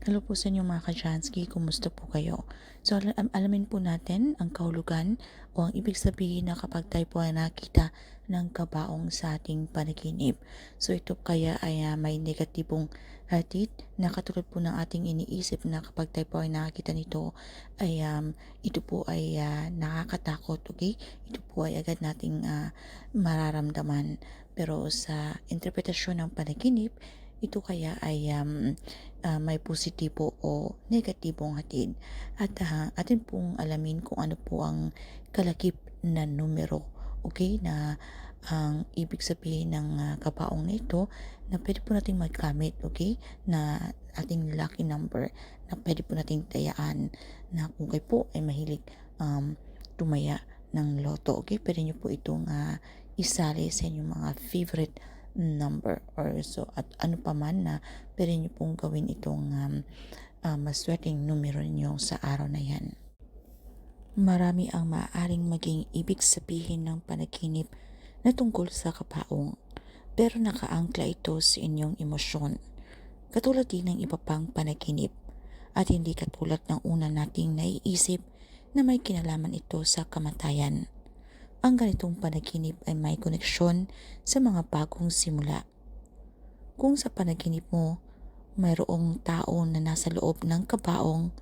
Hello po sa inyo mga ka-Jansky, kumusta po kayo? So al- am- alamin po natin ang kahulugan o ang ibig sabihin na kapag tayo po ay nakita ng kabaong sa ating panaginip. So ito kaya ay ah, may negatibong hatid na katulad po ng ating iniisip na kapag tayo po ay nakakita nito ay um, ito po ay ah, nakakatakot, okay? Ito po ay agad nating ah, mararamdaman. Pero sa interpretasyon ng panaginip, ito kaya ay um, ah, may positibo o negatibong hatid. At ah, atin pong alamin kung ano po ang kalakip na numero. Okay? Na ang ibig sabihin ng ah, kabaong na ito na pwede po nating magamit. Okay? Na ating lucky number na pwede po nating tayaan na kung kayo po ay mahilig um, tumaya ng loto. Okay? Pwede nyo po itong ah, isali sa inyong mga favorite number or so at ano pa man na pwede nyo pong gawin itong um, uh, maswerteng numero niyo sa araw na yan. Marami ang maaaring maging ibig sabihin ng panaginip na tungkol sa kapaong pero nakaangkla ito sa inyong emosyon. Katulad din ng iba pang panaginip at hindi katulad ng una nating naiisip na may kinalaman ito sa kamatayan ang ganitong panaginip ay may koneksyon sa mga bagong simula. Kung sa panaginip mo, mayroong tao na nasa loob ng kabaong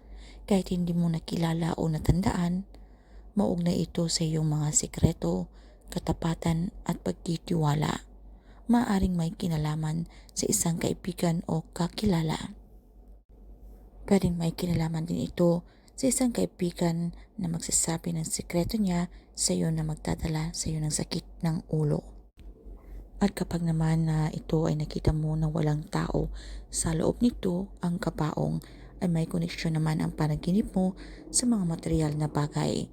kahit hindi mo nakilala o natandaan, maugnay ito sa iyong mga sekreto, katapatan at pagtitiwala. Maaring may kinalaman sa isang kaibigan o kakilala. Pwedeng may kinalaman din ito sa isang kaibigan na magsasabi ng sikreto niya sa iyo na magdadala sa iyo ng sakit ng ulo. At kapag naman na ito ay nakita mo na walang tao sa loob nito, ang kabaong ay may koneksyon naman ang panaginip mo sa mga material na bagay.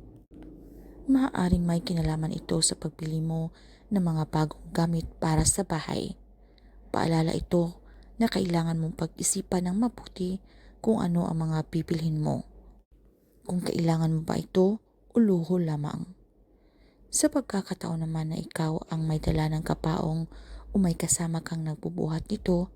Maaaring may kinalaman ito sa pagpili mo ng mga bagong gamit para sa bahay. Paalala ito na kailangan mong pag-isipan ng mabuti kung ano ang mga bibilhin mo kung kailangan mo ba ito o luho lamang. Sa pagkakataon naman na ikaw ang may dala ng kapaong o may kasama kang nagbubuhat nito,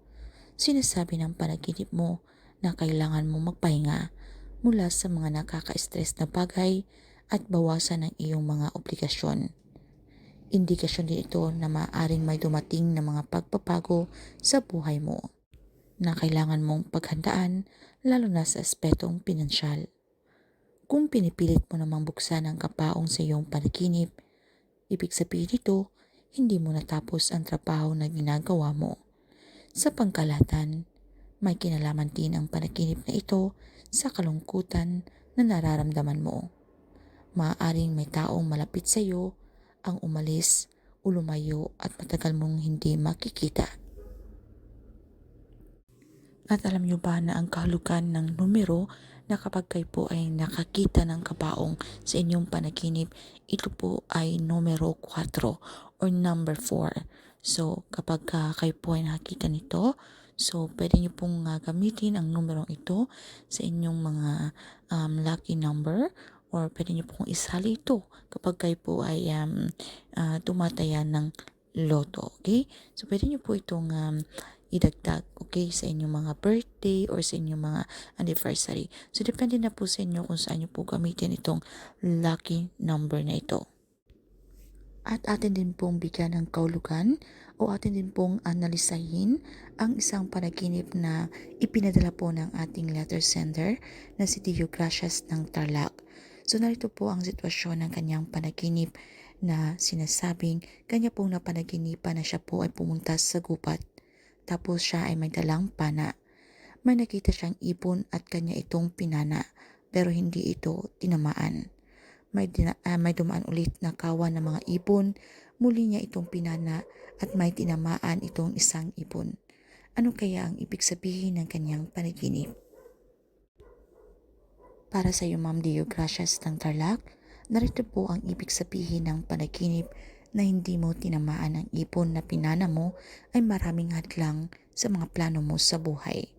sinasabi ng panaginip mo na kailangan mo magpahinga mula sa mga nakaka-stress na bagay at bawasan ang iyong mga obligasyon. Indikasyon din ito na maaaring may dumating na mga pagpapago sa buhay mo na kailangan mong paghandaan lalo na sa aspetong pinansyal. Kung pinipilit mo namang buksan ang kapaong sa iyong panaginip, ibig sabihin nito, hindi mo natapos ang trabaho na ginagawa mo. Sa pangkalatan, may kinalaman din ang panaginip na ito sa kalungkutan na nararamdaman mo. Maaaring may taong malapit sa iyo ang umalis o lumayo at matagal mong hindi makikita. At alam niyo ba na ang kahulugan ng numero na kapag kayo po ay nakakita ng kabaong sa inyong panaginip, ito po ay numero 4 or number 4. So kapag uh, kayo po ay nakakita nito, so pwede niyo pong uh, gamitin ang numerong ito sa inyong mga um, lucky number or pwede niyo pong isali ito kapag kayo po ay um, uh, tumataya ng loto. Okay? So pwede niyo po itong um, idagdag, okay, sa inyong mga birthday or sa inyong mga anniversary. So, depende na po sa inyo kung saan nyo po gamitin itong lucky number na ito. At atin din pong bigyan ng kaulugan o atin din pong analisahin ang isang panaginip na ipinadala po ng ating letter sender na si Dio Gracias ng Tarlac. So narito po ang sitwasyon ng kanyang panaginip na sinasabing kanya pong napanaginipan na siya po ay pumunta sa gubat tapos siya ay may dalang pana. May nakita siyang ipon at kanya itong pinana pero hindi ito tinamaan. May, dina, uh, may dumaan ulit na kawan ng mga ipon, muli niya itong pinana at may tinamaan itong isang ipon. Ano kaya ang ibig sabihin ng kanyang panaginip? Para sa iyo, Ma'am Dio Gracias ng Tarlac, narito po ang ibig sabihin ng panaginip na hindi mo tinamaan ang ipon na pinana mo ay maraming hadlang sa mga plano mo sa buhay.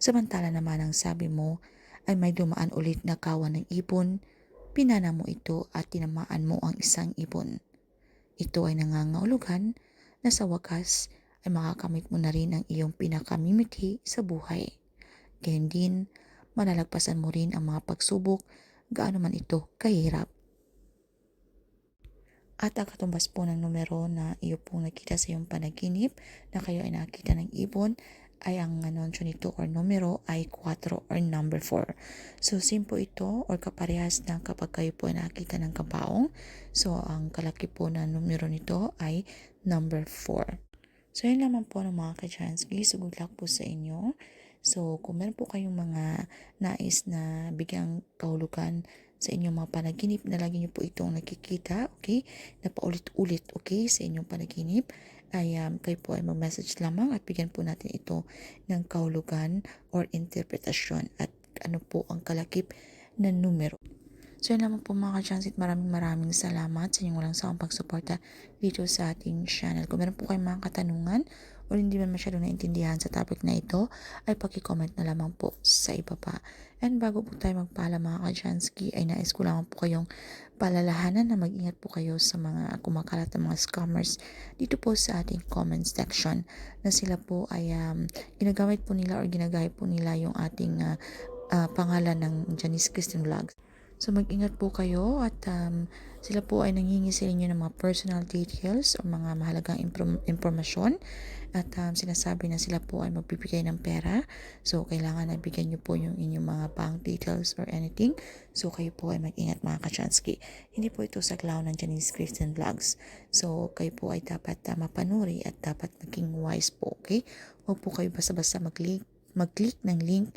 Samantala naman ang sabi mo ay may dumaan ulit na kawan ng ipon, pinana mo ito at tinamaan mo ang isang ipon. Ito ay nangangahulugan na sa wakas ay makakamit mo na rin ang iyong pinakamimiti sa buhay. Gayon din, malalagpasan mo rin ang mga pagsubok, gaano man ito kahirap. At ang katumbas po ng numero na iyo pong nakita sa iyong panaginip na kayo ay nakita ng ibon ay ang anunsyo nito or numero ay 4 or number 4. So, same po ito or kaparehas na kapag kayo po ay nakita ng kabaong. So, ang kalaki po na numero nito ay number 4. So, yun lamang po ng mga ka-Chansky. So, good luck po sa inyo. So, kung meron po kayong mga nais na bigyang kahulugan sa inyong mga panaginip na lagi niyo po itong nakikita, okay? Na paulit-ulit, okay? Sa inyong panaginip ay um, kayo po ay mag-message lamang at bigyan po natin ito ng kahulugan or interpretasyon at ano po ang kalakip na numero. So yun lamang po mga ka-chansit, maraming maraming salamat sa inyong walang sawang pagsuporta dito sa ating channel. Kung meron po kayong mga katanungan o hindi man masyadong naintindihan sa topic na ito, ay paki-comment na lamang po sa ibaba. And bago po tayo magpaalam mga ka-chansky, ay nais ko lamang po kayong palalahanan na mag-ingat po kayo sa mga kumakalat na mga scammers dito po sa ating comment section na sila po ay um, ginagamit po nila or ginagaya po nila yung ating uh, uh, pangalan ng Janice Christian Vlogs. So mag-ingat po kayo at um, sila po ay nangingi sa inyo ng mga personal details o mga mahalagang impormasyon at um, sinasabi na sila po ay magbibigay ng pera. So kailangan na bigyan nyo po yung inyong mga bank details or anything. So kayo po ay mag-ingat mga kachansky. Hindi po ito sa clown ng Janice Christian Vlogs. So kayo po ay dapat uh, mapanuri at dapat maging wise po, okay? Huwag po kayo basta-basta mag-click mag-click ng link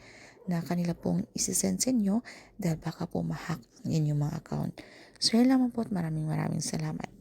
na kanila pong isisend sa inyo dahil baka po ma-hack ang inyong mga account. So, yun lamang po at maraming maraming salamat.